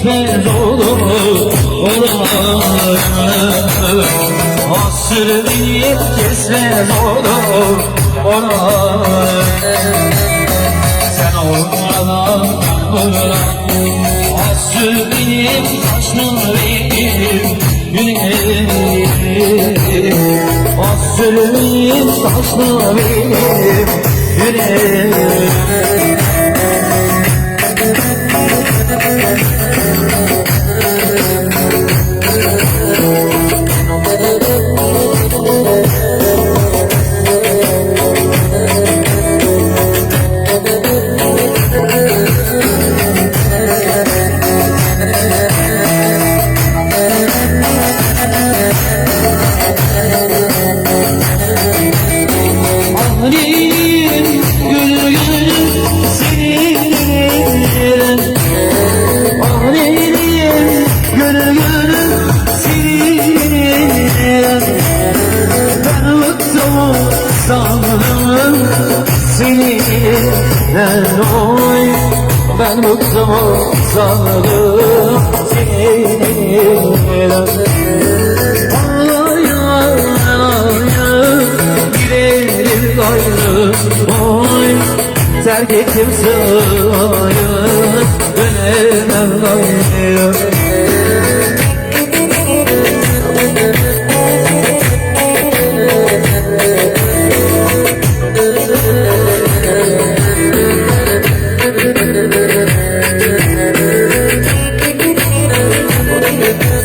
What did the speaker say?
kesmez olur orayı Hasret kesmez olur orayı Sen olmadan Hasret taşlar benim yüreğim Hasret taşlar benim yüreğim Ben bıktım sandım seninden oy Ben bıktım sandım seninden Ağlaya ağlaya giderim gayrı oy Terk ettim sırayı. Dönemem gayrı Yeah.